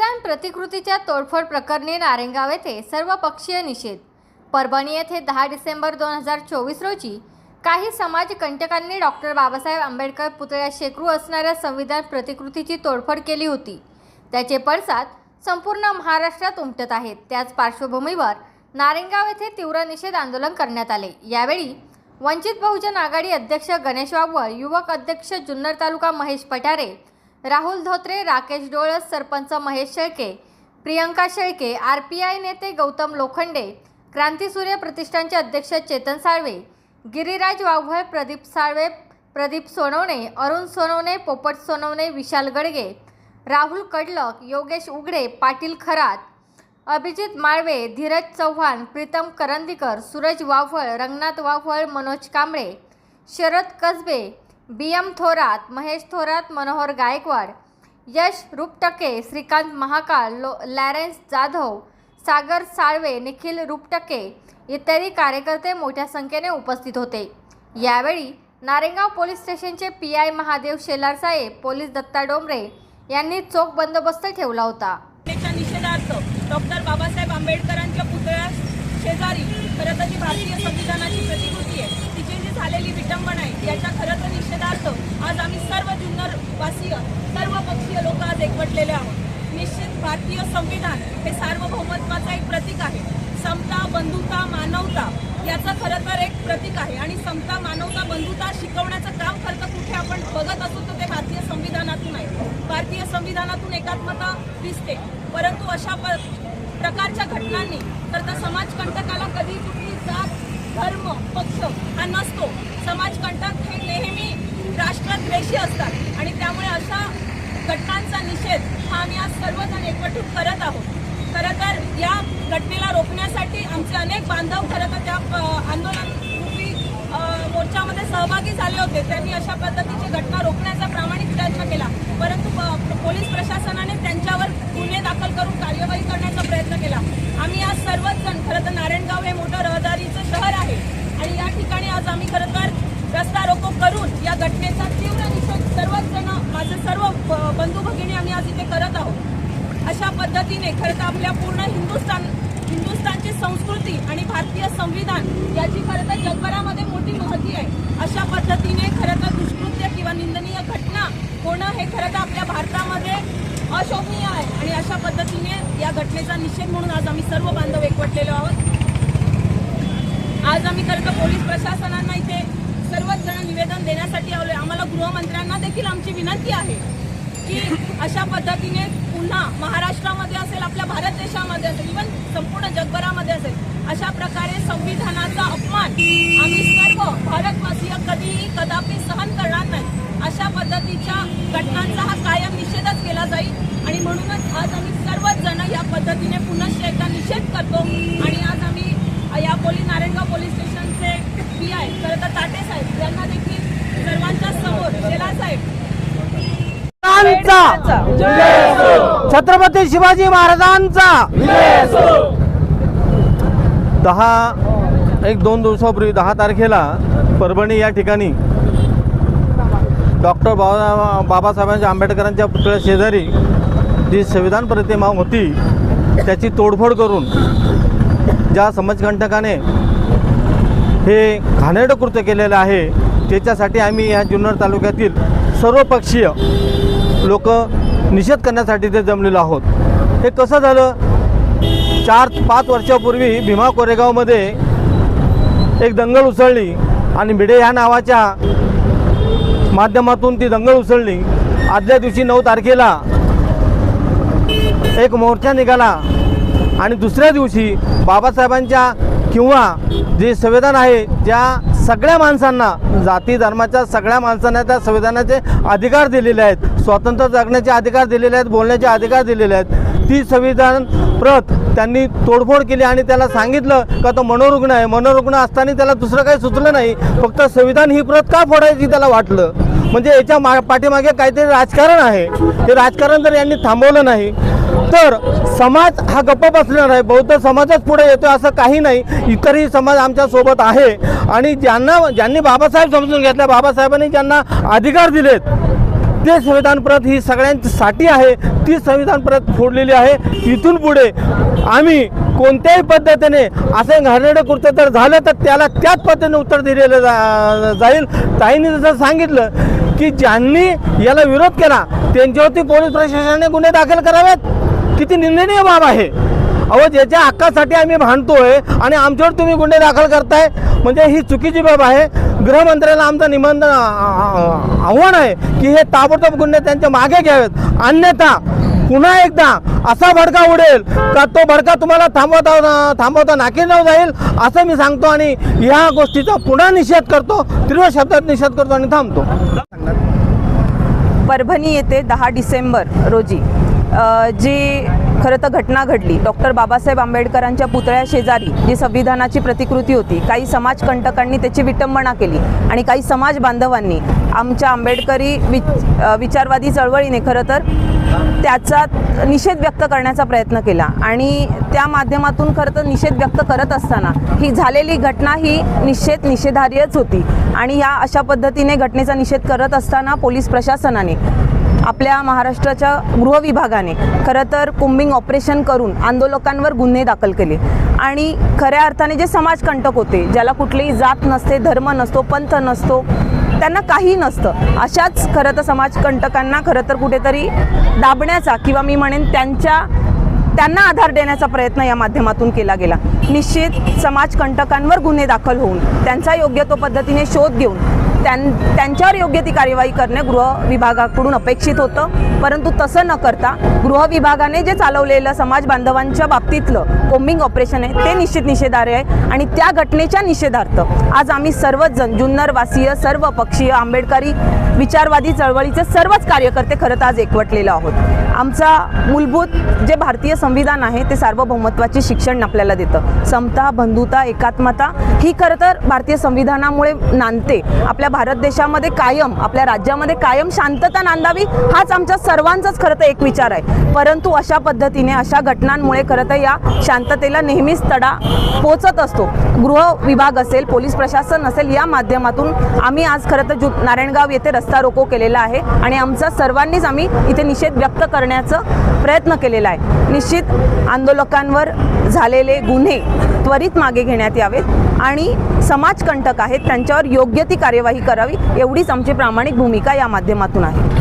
संविधान प्रतिकृतीच्या तोडफोड प्रकरणी नारेंगाव येथे सर्वपक्षीय निषेध. परभणी येथे दहा डिसेंबर दोन हजार चोवीस रोजी काही समाजकंटकांनी डॉक्टर बाबासाहेब आंबेडकर पुतळ्या शेकरू असणाऱ्या संविधान प्रतिकृतीची तोडफोड केली होती. त्याचे पडसाद संपूर्ण महाराष्ट्रात उमटत आहेत. त्याच पार्श्वभूमीवर नारेंगाव येथे तीव्र निषेध आंदोलन करण्यात आले. यावेळी वंचित बहुजन आघाडी अध्यक्ष गणेश वाघवळ युवक अध्यक्ष Junnar taluka Mahesh Pathare Rahul Dhotre Rakesh Dolas sarpanch Mahesh Shelke Priyanka Shelke R P I नेते गौतम लोखंडे क्रांतीसूर्य प्रतिष्ठानचे अध्यक्ष चेतन साळवे गिरिराज वाघवळ प्रदीप साळवे प्रदीप सोनवणे अरुण सोनवणे पोपट सोनवणे विशाल गडगे राहुल कडलक योगेश उघडे पाटील खरात अभिजित माळवे धीरज चव्हाण प्रीतम करंदीकर सूरज वाव्हळ रंगनाथ वाव्हळ मनोज कांबळे शरद कसबे बी एम थोरात महेश थोरात मनोहर गायकवाड यश रुपटके श्रीकांत महाकाळ लो लॅरेन्स जाधव सागर साळवे निखिल रुपटके इत्यादी कार्यकर्ते मोठ्या संख्येने उपस्थित होते. यावेळी नारेगाव पोलीस स्टेशनचे पी आय महादेव शेलार साहेब पोलीस दत्ता डोंबरे यांनी चोख बंदोबस्त ठेवला होता. निषेधार्थ डॉक्टर बाबासाहेब आंबेडकरांच्या पुतळ्या शेजारी खरं तर जी भारतीय संविधानाची प्रतिकृती आहे तिची जी झालेली विटंबना आहे याच्या खरं तर निषेधार्थ आज आम्ही सर्व जुन्नर वासीय सर्व पक्षीय लोक आहोत. निश्चित भारतीय संविधान हे सार्वभौमत्वाचं एक प्रतीक आहे. समता बंधुता मानवता याचं खरं तर एक प्रतीक आहे. आणि समता मानवता बंधुता शिकवण्याचं काम खरं तर कुठे आपण बघत असू तर ते भारतीय संविधानातून आहे. भारतीय संविधानातून एकात्मता दिसते. परंतु अशा प प्रकारच्या घटनांनी तर त्या समाजकंटकाला कधी कुठली जात धर्म पक्ष हा नसतो. समाजकंटक हे नेहमी राष्ट्रद्वेषी असतात. आणि त्यामुळे अशा घटनांचा निषेध हा आम्ही आज सर्वजण एकवटून करत आहोत. खरं तर या घटनेला रोखण्यासाठी आमचे अनेक बांधव खरं तर त्या आंदोलन रूपी मोर्चामध्ये सहभागी झाले होते. त्यांनी अशा पद्धतीची घटना रोखण्याचा प्रामाणिक प्रयत्न केला. परंतु पोलीस प्रशासनाने त्यांच्यावर गुन्हे दाखल करून कार्यवाही करण्याचा प्रयत्न केला. आम्ही आज सर्वच जण खरं तर नारायणगाव हे मोठं रहदारीचं शहर आहे. आणि या ठिकाणी आज आम्ही खरं तर रस्ता रोको करून या घटनेचा तीव्र निषेध सर्वच जण माझे सर्व बंधू भगिनी आम्ही आज इथे करत आहोत. अशा पद्धतीने खरं तर आपल्या पूर्ण हिंदुस्थान हिंदुस्थानची संस्कृती आणि भारतीय संविधान याची खरं तर जगभरामध्ये मोठी महती आहे. अशा पद्धतीने खरं तर दुष्कृत्य किंवा निंदनीय घटना होणं हे खरं तर आपल्या भारतामध्ये अशोभनीय आहे. आणि अशा पद्धतीने या घटनेचा निषेध म्हणून आज आम्ही सर्व बांधव एकवटलेलो आहोत. आज आम्ही खरं तर पोलीस प्रशासनांना इथे सर्वच जण निवेदन देण्यासाठी आलोय. आम्हाला गृहमंत्र्यांना देखील आमची विनंती आहे की अशा पद्धतीने पुन्हा महाराष्ट्रामध्ये असेल आपल्या भारत देशामध्ये असेल इव्हन संपूर्ण जगभरामध्ये असेल अशा प्रकारे संविधानाचा अपमान आम्ही सर्व भारतवासीय कधीही कदापि सहन करणार नाही. अशा पद्धतीच्या घटनांचा हा कायम निषेधच केला जाईल. आणि म्हणूनच आज आम्ही सर्वच जण या पद्धतीने पुनश्च एकदा निषेध करतो आणि आज आम्ही या पोलीस नारायणगाव पोलीस स्टेशनचे पी आय खरं तर ताटे साहेब यांना देखील सर्वांच्या समोर शेलार साहेब महाराजांचा. छत्रपती शिवाजी महाराजांचा. दहा एक दोन दिवसापूर्वी दहा तारखेला परभणी या ठिकाणी डॉक्टर बाबा बाबासाहेबांच्या आंबेडकरांच्या पुतळ्या शेजारी जी संविधान प्रतिमा होती त्याची तोडफोड करून ज्या समाजकंटकाने हे घाणेरडं कृत्य केलेलं आहे त्याच्यासाठी आम्ही या जुन्नर तालुक्यातील सर्वपक्षीय लोक निषेध करण्यासाठी ते जमलेलो आहोत. हे कसं झालं? चार पाच वर्षापूर्वी भीमा कोरेगावमध्ये एक दंगल उसळली आणि भिडे ह्या नावाच्या माध्यमातून ती दंगल उसळली. आदल्या दिवशी नऊ तारखेला एक मोर्चा निघाला आणि दुसऱ्या दिवशी बाबासाहेबांच्या किंवा जे संविधान आहे त्या सगळ्या माणसांना जाती धर्माच्या सगळ्या माणसांना त्या संविधानाचे अधिकार दिलेले आहेत. स्वातंत्र्य जगण्याचे अधिकार दिलेले आहेत बोलण्याचे अधिकार दिलेले आहेत. ती संविधान प्रत त्यांनी तोडफोड केली आणि त्याला सांगितलं का तो मनोरुग्ण आहे. मनोरुग्ण असताना त्याला दुसरं काही सुचलं नाही. फक्त संविधान ही प्रत का फोडायची त्याला वाटलं? म्हणजे याच्या मा पाठीमागे काहीतरी राजकारण आहे. ते राजकारण जर यांनी थांबवलं नाही तर समाज हा गप्प बसलेला आहे. बौद्ध समाजच पुढे येतो असं काही नाही. इतरही समाज आमच्यासोबत आहे. आणि ज्यांना ज्यांनी बाबासाहेब समजून घेतल्या बाबासाहेबांनी ज्यांना अधिकार दिलेत ते संविधान प्रत ही सगळ्यांसाठी आहे. ती संविधान प्रत फोडलेली आहे. इथून पुढे आम्ही कोणत्याही पद्धतीने असे घाणेरडे कृत्य जर झालं तर त्याला त्याच पद्धतीने उत्तर दिलेलं जा जाईल. ताईंनी जसं सांगितलं की ज्यांनी याला विरोध केला त्यांच्यावरती पोलीस प्रशासनाने गुन्हे दाखल करावेत. किती निंदनीय बाब आहे. अहो ज्याच्या हक्कासाठी आम्ही भांडतोय आणि आमच्यावर तुम्ही गुन्हे दाखल करताय म्हणजे ही चुकीची बाब आहे. गृहमंत्र्याला आमचं निबंध आव्हान आहे की हे ताबडतोब गुन्हे त्यांच्या मागे घ्यावेत. अन्यथा पुन्हा एकदा असा भडका उडेल का तो भडका तुम्हाला थांबवता थांबवता नाकीनव जाईल असं मी सांगतो आणि या गोष्टीचा पुन्हा निषेध करतो तीव्र शब्दात निषेध करतो आणि थांबतो. परभणी येथे दहा डिसेंबर रोजी. जी खरं तर घटना घडली. डॉक्टर बाबासाहेब आंबेडकरांच्या पुतळ्या शेजारी जी संविधानाची प्रतिकृती होती काही समाजकंटकांनी त्याची विटंबना केली आणि काही समाज बांधवांनी आमच्या आंबेडकरी वि विचारवादी चळवळीने खरं तर त्याचा निषेध व्यक्त करण्याचा प्रयत्न केला आणि त्या माध्यमातून खरं तर निषेध व्यक्त करत असताना ही झालेली घटना ही निषेध निषेधार्हच होती आणि ह्या अशा पद्धतीने घटनेचा निषेध करत असताना पोलीस प्रशासनाने आपल्या महाराष्ट्राच्या गृह विभागाने खरं तर कुंबिंग ऑपरेशन करून आंदोलकांवर गुन्हे दाखल केले. आणि खऱ्या अर्थाने जे समाजकंटक होते ज्याला कुठलीही जात नसते धर्म नसतो पंथ नसतो त्यांना काही नसतं. अशाच खरं तर समाजकंटकांना खरं तर कुठेतरी दाबण्याचा किंवा मी म्हणेन त्यांच्या त्यांना आधार देण्याचा प्रयत्न या माध्यमातून केला गेला. निश्चित समाजकंटकांवर गुन्हे दाखल होऊन त्यांचा योग्य तो पद्धतीने शोध घेऊन त्यां त्यांच्यावर योग्य ती कार्यवाही करणे गृह विभागाकडून अपेक्षित होतं. परंतु तसं न करता गृह विभागाने जे चालवलेलं समाज बांधवांच्या बाबतीतलं कोम्बिंग ऑपरेशन आहे ते निश्चित निषेधार्ह आहे. आणि त्या घटनेच्या निषेधार्थ आज आम्ही सर्वच जण जुन्नरवासीय सर्व पक्षीय आंबेडकरी विचारवादी चळवळीचे सर्वच कार्यकर्ते खरं तर आज एकवटलेलो आहोत. आमचा मूलभूत जे भारतीय संविधान आहे ते सार्वभौमत्वाचे शिक्षण आपल्याला देतं. समता बंधुता एकात्मता ही खरं तर भारतीय संविधानामुळे नांदते. आपल्या भारत देशामध्ये कायम आपल्या राज्यामध्ये कायम शांतता नांदावी हाच आमच्या सर्वांचाच खरं तर एक विचार आहे. परंतु अशा पद्धतीने अशा घटनांमुळे खरं तर या शांततेला नेहमीच तडा पोचत असतो. गृह विभाग असेल पोलीस प्रशासन असेल या माध्यमातून आम्ही आज खरं तर नारायणगाव येथे रस्ता रोको केलेला आहे आणि आमचा सर्वांनीच आम्ही इथे निषेध व्यक्त करण्याचं प्रयत्न केलेला आहे. निश्चित आंदोलकांवर झालेले गुन्हे त्वरित मागे घेण्यात यावेत आणि समाजकंटक आहेत त्यांच्यावर योग्य ती कार्यवाही करावी एवढीच आमची प्रामाणिक भूमिका या माध्यमातून आहे.